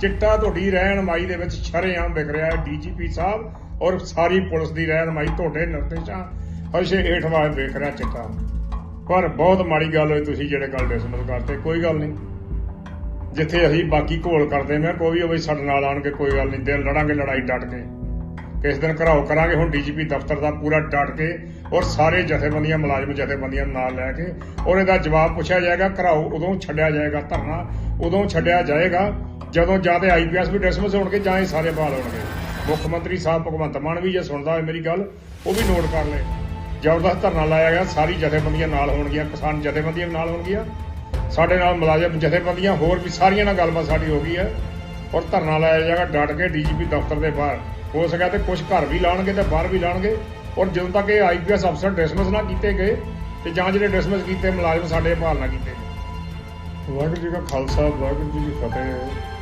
ਚਿੱਟਾ ਤੁਹਾਡੀ ਰਹਿਨਮਾਈ ਦੇ ਵਿੱਚ ਸ਼ਰੇਆਮ ਵਿਕ ਰਿਹਾ ਹੈ, ਡੀਜੀਪੀ ਸਾਹਿਬ ਔਰ ਸਾਰੀ ਪੁਲਿਸ ਦੀ ਰਹਿਨਮਾਈ ਤੁਹਾਡੇ ਨਿਰਦੇਸ਼ਾਂ ਹਰਸ਼ੇ ਏਠਵਾ ਵਿਕ ਰਿਹਾ ਚਿੱਟਾ। ਪਰ ਬਹੁਤ ਮਾੜੀ ਗੱਲ ਹੋਈ ਤੁਸੀਂ ਜਿਹੜੇ ਗੱਲ ਡਿਸਮਿਸ ਕਰਤੇ, ਕੋਈ ਗੱਲ ਨਹੀਂ। ਜਿੱਥੇ ਅਸੀਂ ਬਾਕੀ ਘੋਲ ਕਰਦੇ ਮੈਂ ਕੋਈ ਵੀ ਹੋਵੇ ਸਾਡੇ ਨਾਲ ਆਣ ਕੇ ਕੋਈ ਗੱਲ ਨਹੀਂ ਦਿਲ ਲੜਾਂਗੇ, ਲੜਾਈ ਡਟ ਕੇ। ਕਿਸ ਦਿਨ ਘਰਾਓ ਕਰਾਂਗੇ, ਹੁਣ ਡੀਜੀਪੀ ਦਫ਼ਤਰ ਦਾ ਪੂਰਾ ਡਟ ਕੇ ਔਰ ਸਾਰੇ ਜਥੇਬੰਦੀਆਂ, ਮੁਲਾਜ਼ਮ ਜਥੇਬੰਦੀਆਂ ਨਾਲ ਲੈ ਕੇ ਔਰ ਇਹਦਾ ਜਵਾਬ ਪੁੱਛਿਆ ਜਾਏਗਾ, ਘਰਾਓ ਉਦੋਂ ਛੱਡਿਆ ਜਾਏਗਾ ਧਰਨਾ, ਉਦੋਂ ਛੱਡਿਆ ਜਾਏਗਾ ਜਦੋਂ ਜਾਂ ਤੇ ਆਈਪੀਐਸ ਵੀ ਡਿਸਮਿਸ ਹੋਣਗੇ ਜਾਂ ਇਹ ਸਾਰੇ ਬਹਾਲ ਹੋਣਗੇ। ਮੁੱਖ ਮੰਤਰੀ ਸਾਹਿਬ ਭਗਵੰਤ ਮਾਨ ਵੀ ਜੇ ਸੁਣਦਾ ਹੋਵੇ ਮੇਰੀ ਗੱਲ, ਉਹ ਵੀ ਨੋਟ ਕਰ ਲੈ ਜ਼ਬਰਦਸਤ ਧਰਨਾ ਲਾਇਆ ਗਿਆ, ਸਾਰੀ ਜਥੇਬੰਦੀਆਂ ਨਾਲ ਹੋਣਗੀਆਂ, ਕਿਸਾਨ ਜਥੇਬੰਦੀਆਂ ਨਾਲ ਹੋਣਗੀਆਂ। ਸਾਡੇ ਨਾਲ ਮੁਲਾਜ਼ਮ ਜਥੇਬੰਦੀਆਂ, ਹੋਰ ਵੀ ਸਾਰੀਆਂ ਨਾਲ ਗੱਲਬਾਤ ਸਾਡੀ ਹੋ ਗਈ ਹੈ। ਔਰ ਧਰਨਾ ਲਾਇਆ ਜਾਏਗਾ, ਡਟ ਕੇ ਡੀਜੀਪੀ ਦਫ਼ਤਰ ਦੇ ਬਾਹਰ। ਹੋ ਸਕਿਆ ਤੇ ਕੁਝ ਘਰ ਵੀ ਲਾਣਗੇ ਤੇ ਬਾਹਰ ਵੀ ਲਾਣਗੇ। ਔਰ ਜਦੋਂ ਤੱਕ ਇਹ ਆਈਪੀਐਸ ਅਫਸਰ ਡਿਸਮਿਸ ਨਾ ਕੀਤੇ ਗਏ, ਤੇ ਜਾਂ ਜਿਹੜੇ ਡਿਸਮਿਸ ਕੀਤੇ, ਮੁਲਾਜ਼ਮ ਸਾਡੇ ਭਾਲ ਨਾ ਕੀਤੇ ਗਏ। ਵਾਹਿਗੁਰੂ ਜੀ ਕਾ ਖਾਲਸਾ, ਵਾਹਿਗੁਰੂ ਜੀ ਕੀ ਫਤਿਹ।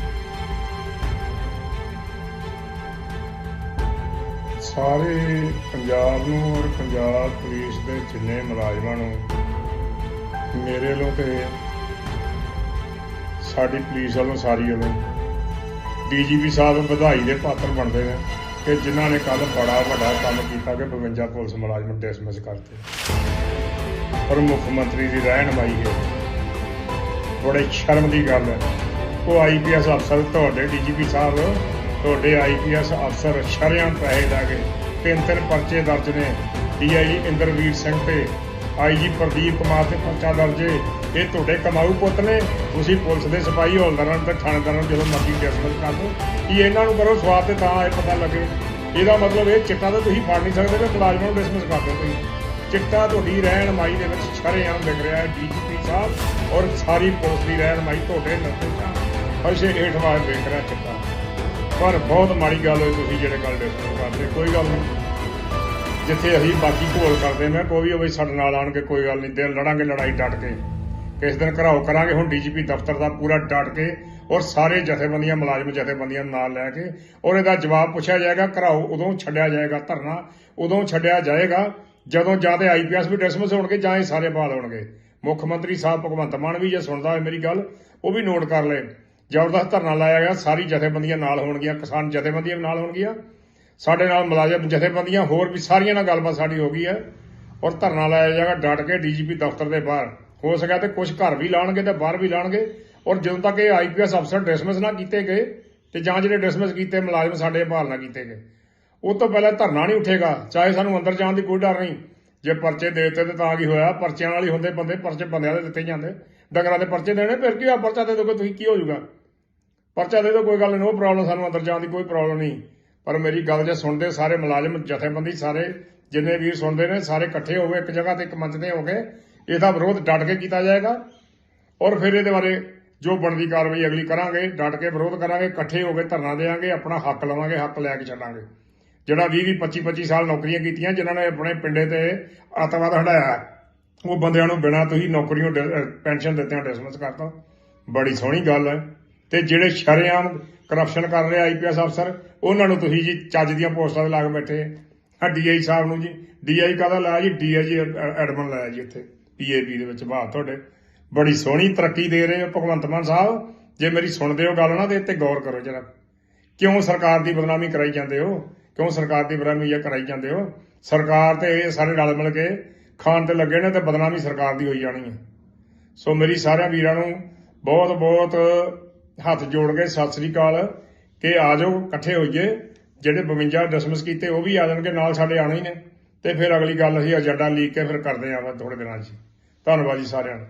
ਸਾਰੇ ਪੰਜਾਬ ਨੂੰ ਔਰ ਪੰਜਾਬ ਪੁਲਿਸ ਦੇ ਜਿੰਨੇ ਮੁਲਾਜ਼ਮਾਂ ਨੂੰ ਮੇਰੇ ਵੱਲੋਂ ਤੇ ਸਾਡੀ ਪੁਲਿਸ ਵੱਲੋਂ, ਸਾਰੀ ਵੱਲੋਂ ਡੀਜੀਪੀ ਸਾਹਿਬ ਵਧਾਈ ਦੇ ਪਾਤਰ ਬਣਦੇ ਨੇ ਕਿ ਜਿਨ੍ਹਾਂ ਨੇ ਕੱਲ ਬੜਾ ਵੱਡਾ ਕੰਮ ਕੀਤਾ ਕਿ 52 ਪੁਲਿਸ ਮੁਲਾਜ਼ਮ ਡਿਸਮਿਸ ਕਰਤੇ। ਔਰ ਮੁੱਖ ਮੰਤਰੀ ਦੀ ਰਹਿਨਮਾਈ ਹੈ। ਬੜੇ ਸ਼ਰਮ ਦੀ ਗੱਲ ਹੈ। ਉਹ ਆਈਪੀਐਸ ਅਫਸਰ, ਤੁਹਾਡੇ ਡੀਜੀਪੀ ਸਾਹਿਬ ਤੁਹਾਡੇ ਆਈਪੀਐਸ ਅਫਸਰ ਸ਼ਰਿਆਂ ਪੈਸੇ ਲਾ ਕੇ ਤਿੰਨ ਤਿੰਨ ਪਰਚੇ ਦਰਜ ਨੇ। ਡੀਆਈਜੀ ਇੰਦਰਵੀਰ ਸਿੰਘ ਤੇ ਆਈਜੀ ਪ੍ਰਦੀਪ ਕੁਮਾਰ ਤੇ ਪਰਚਾ ਦਰਜ ਏ। ਇਹ ਤੁਹਾਡੇ ਕਮਾਊ ਪੁੱਤ ਨੇ। ਤੁਸੀਂ ਪੁਲਿਸ ਦੇ ਸਿਪਾਹੀ ਹੌਲਦਾਰਾਂ ਤੇ ਥਾਣੇਦਾਰਾਂ ਨੂੰ ਜਦੋਂ ਮਰਜ਼ੀ ਡਿਸਮਿਸ ਕਰ ਦਿਓ। ਕਿ ਇਹਨਾਂ ਨੂੰ ਕਰੋ ਸਵਾਦ ਤੇ ਤਾਂ ਇਹ ਪਤਾ ਲੱਗੇ। ਇਹਦਾ ਮਤਲਬ ਇਹ ਚਿੱਟਾ ਤਾਂ ਤੁਸੀਂ ਫੜ ਨਹੀਂ ਸਕਦੇ ਤੇ ਮੁਲਾਜ਼ਮਾਂ ਨੂੰ ਡਿਸਮਿਸ ਕਰ ਦਿਓ ਤੁਸੀਂ। ਚਿੱਟਾ ਤੁਹਾਡੀ ਰਹਿਨਮਾਈ ਦੇ ਵਿੱਚ ਸ਼ਰੇਆਮ ਵਿਕ ਰਿਹਾ ਹੈ, ਡੀਜੀਪੀ ਸਾਹਿਬ, ਔਰ ਸਾਰੀ ਪੁਲਿਸ ਦੀ ਰਹਿਨਮਾਈ ਤੁਹਾਡੇ ਨਿਰਦੇਸ਼ਾਂ ਹਰਸ਼ੇ ਏਠਵਾ ਵਿਕ ਰਿਹਾ ਚਿੱਟਾ। ਪਰ ਬਹੁਤ ਮਾੜੀ ਗੱਲ ਹੋਈ ਤੁਸੀਂ ਜਿਹੜੇ ਗੱਲ ਡਿਸਕਸ ਕਰਦੇ, ਕੋਈ ਗੱਲ ਨਹੀਂ। ਜਿੱਥੇ ਅਸੀਂ ਬਾਕੀ ਘੋਲ ਕਰਦੇ, ਮੈਂ ਕੋਈ ਵੀ ਹੋਵੇ ਸਾਡੇ ਨਾਲ ਆਣ ਕੇ ਕੋਈ ਗੱਲ ਨਹੀਂ ਦਿਲ ਲੜਾਂਗੇ ਲੜਾਈ ਡਟ ਕੇ। ਕਿਸ ਦਿਨ ਘਰਾਓ ਕਰਾਂਗੇ, ਹੁਣ ਡੀਜੀਪੀ ਦਫ਼ਤਰ ਦਾ ਪੂਰਾ ਡਟ ਕੇ ਔਰ ਸਾਰੇ ਜਥੇਬੰਦੀਆਂ, ਮੁਲਾਜ਼ਮ ਜਥੇਬੰਦੀਆਂ ਨੂੰ ਨਾਲ ਲੈ ਕੇ ਔਰ ਇਹਦਾ ਜਵਾਬ ਪੁੱਛਿਆ ਜਾਏਗਾ, ਘਰਾਓ ਉਦੋਂ ਛੱਡਿਆ ਜਾਏਗਾ ਧਰਨਾ, ਉਦੋਂ ਛੱਡਿਆ ਜਾਏਗਾ, ਜਦੋਂ ਜਾਂ ਤੇ ਆਈਪੀਐਸ ਵੀ ਡਿਸਮਿਸ ਹੋਣਗੇ ਜਾਂ ਇਹ ਸਾਰੇ ਬਾਲ ਹੋਣਗੇ। ਮੁੱਖ ਮੰਤਰੀ ਸਾਹਿਬ ਭਗਵੰਤ ਮਾਨ ਵੀ ਜੇ ਸੁਣਦਾ ਹੋਵੇ ਮੇਰੀ ਗੱਲ, ਉਹ ਵੀ ਨੋਟ ਕਰ ਲੈ ਜ਼ਬਰਦਸਤ ਧਰਨਾ ਲਾਇਆ ਗਿਆ, ਸਾਰੀ ਜਥੇਬੰਦੀਆਂ ਨਾਲ ਹੋਣਗੀਆਂ, ਕਿਸਾਨ ਜਥੇਬੰਦੀਆਂ ਵੀ ਨਾਲ ਹੋਣਗੀਆਂ। ਸਾਡੇ ਨਾਲ ਮੁਲਾਜ਼ਮ ਜਥੇਬੰਦੀਆਂ, ਹੋਰ ਵੀ ਸਾਰੀਆਂ ਨਾਲ ਗੱਲਬਾਤ ਸਾਡੀ ਹੋ ਗਈ ਹੈ। ਔਰ ਧਰਨਾ ਲਾਇਆ ਜਾਏਗਾ, ਡਟ ਕੇ ਡੀਜੀਪੀ ਦਫ਼ਤਰ ਦੇ ਬਾਹਰ। ਹੋ ਸਕਿਆ ਤੇ ਕੁਝ ਘਰ ਵੀ ਲਾਣਗੇ ਤੇ ਬਾਹਰ ਵੀ ਲਾਣਗੇ ਔਰ ਜਦੋਂ ਤੱਕ ਇਹ ਆਈਪੀਐਸ ਅਫਸਰ ਡਿਸਮਿਸ ਨਾ ਕੀਤੇ ਗਏ ਤੇ ਜਾਂ ਜਿਹੜੇ ਡਿਸਮਿਸ ਕੀਤੇ, ਮੁਲਾਜ਼ਮ ਸਾਡੇ ਬਹਾਲ ਨਾ ਕੀਤੇ ਗਏ। ਉਹ ਤੋਂ ਪਹਿਲਾਂ ਧਰਨਾ ਨਹੀਂ ਉੱਠੇਗਾ, ਚਾਹੇ ਸਾਨੂੰ ਅੰਦਰ ਜਾਣ ਦੀ ਕੋਈ ਡਰ ਨਹੀਂ। ਜੇ ਪਰਚੇ ਦੇ ਦਿੱਤੇ ਤੇ ਤਾਂ ਕੀ ਹੋਇਆ? ਪਰਚਿਆਂ ਨਾਲ ਹੀ ਹੁੰਦੇ ਬੰਦੇ, ਪਰਚੇ ਬੰਦਿਆਂ ਦੇ ਦਿੱਤੇ ਜਾਂਦੇ। ਡੰਗਰਾਂ ਦੇ ਪਰਚੇ ਦੇਣੇ, ਫਿਰ ਕੀ ਆ ਪਰਚਾ ਦੇ ਦੋਗੇ, ਤੁਸੀਂ ਕੀ ਹੋ ਜਾਊਗਾ ਪਰਚਾ ਦੇ ਦਿਓ, ਕੋਈ ਗੱਲ ਨਹੀਂ ਉਹ ਪ੍ਰੋਬਲਮ ਸਾਨੂੰ ਅੰਦਰ ਜਾਣ ਦੀ ਕੋਈ ਪ੍ਰੋਬਲਮ ਨਹੀਂ। ਪਰ ਮੇਰੀ ਗੱਲ ਜੇ ਸੁਣਦੇ ਸਾਰੇ ਮੁਲਾਜ਼ਮ, ਜਥੇਬੰਦੀ ਸਾਰੇ, ਜਿੰਨੇ ਵੀਰ ਸੁਣਦੇ ਨੇ, ਸਾਰੇ ਇਕੱਠੇ ਹੋ ਕੇ ਇੱਕ ਜਗ੍ਹਾ ਤੇ ਇੱਕ ਮੰਚ ਤੇ ਹੋ ਕੇ ਇਹਦਾ ਵਿਰੋਧ ਡਟ ਕੇ ਕੀਤਾ ਜਾਏਗਾ। ਔਰ ਫਿਰ ਇਹਦੇ ਬਾਰੇ ਜੋ ਬਣਦੀ ਕਾਰਵਾਈ ਅਗਲੀ ਕਰਾਂਗੇ, ਡਟ ਕੇ ਵਿਰੋਧ ਕਰਾਂਗੇ, ਇਕੱਠੇ ਹੋ ਕੇ ਧਰਨਾ ਦੇਵਾਂਗੇ, ਆਪਣਾ ਹੱਕ ਲਵਾਂਗੇ, ਹੱਕ ਲੈ ਕੇ ਚੱਲਾਂਗੇ। ਜਿਹੜਾ 20 20 25 25 ਸਾਲ ਨੌਕਰੀਆਂ ਕੀਤੀਆਂ, ਜਿਨ੍ਹਾਂ ਨੇ ਆਪਣੇ ਪਿੰਡੇ ਤੇ ਅੱਤਵਾਦ ਹਟਾਇਆ ਉਹ ਬੰਦਿਆਂ ਨੂੰ ਬਿਨਾਂ ਤੁਸੀਂ ਨੌਕਰੀਆਂ ਪੈਨਸ਼ਨ ਦਿੱਤਿਆਂ ਡਿਸਮਿਸ ਕਰਤਾ। ਬੜੀ ਸੋਹਣੀ ਗੱਲ ਹੈ। ਤੇ ਜਿਹੜੇ ਸ਼ਰੇਆਮ ਕਰਪਸ਼ਨ ਕਰ ਰਹੇ ਆਈਪੀਐਸ ਅਫਸਰ ਉਹਨਾਂ ਨੂੰ ਤੁਸੀਂ ਜੀ ਚੱਜ ਦੀਆਂ ਪੋਸਟਾਂ ਤੇ ਲਾ ਕੇ ਬੈਠੇ ਆ। ਡੀਆਈ ਸਾਹਿਬ ਨੂੰ ਜੀ ਡੀਆਈ ਕਾਹਦਾ ਲਾਇਆ ਜੀ? ਡੀਆਈਜੀ ਐਡਮਨ ਲਾਇਆ ਜੀ ਇੱਥੇ ਪੀਏਪੀ ਦੇ ਵਿੱਚ ਬਾਤ ਤੁਹਾਡੇ। ਬੜੀ ਸੋਹਣੀ ਤਰੱਕੀ ਦੇ ਰਹੇ ਹੋ ਭਗਵੰਤ ਮਾਨ ਸਾਹਿਬ। ਜੇ ਮੇਰੀ ਸੁਣਦੇ ਹੋ ਗੱਲ ਨਾ, ਤੇ ਇੱਥੇ ਗੌਰ ਕਰੋ ਜਰਾ। ਕਿਉਂ ਸਰਕਾਰ ਦੀ ਬਦਨਾਮੀ ਕਰਾਈ ਜਾਂਦੇ ਹੋ? ਕਿਉਂ ਸਰਕਾਰ ਦੀ ਬਦਨਾਮੀ ਇਹ ਕਰਾਈ ਜਾਂਦੇ ਹੋ? ਸਰਕਾਰ ਤੇ ਇਹ ਸਾਰੇ ਰਲ ਮਿਲ ਕੇ ਖਾਣ ਤੇ ਲੱਗੇ ਨੇ ਤੇ ਬਦਨਾਮੀ ਸਰਕਾਰ ਦੀ ਹੋਈ ਜਾਣੀ ਹੈ। ਸੋ ਮੇਰੀ ਸਾਰਿਆਂ ਵੀਰਾਂ ਨੂੰ ਬਹੁਤ ਬਹੁਤ ਹੱਥ ਜੋੜ ਕੇ ਸਤਿ ਸ੍ਰੀ ਅਕਾਲ, ਕਿ ਆ ਜਾਓ, ਇਕੱਠੇ ਹੋਈਏ। ਜਿਹੜੇ 52 ਡਿਸਮਿਸ ਕੀਤੇ, ਉਹ ਵੀ ਆ ਜਾਣਗੇ, ਨਾਲ ਸਾਡੇ ਆਣਾ ਹੀ ਨੇ। ਤੇ ਫਿਰ ਅਗਲੀ ਗੱਲ ਅਸੀਂ ਏਜੰਡਾ ਲੀਕ ਕੇ ਫਿਰ ਕਰਦੇ ਆਵਾਂ ਥੋੜੇ ਦਿਨਾਂ 'ਚ। ਧੰਨਵਾਦ ਜੀ ਸਾਰਿਆਂ ਨੂੰ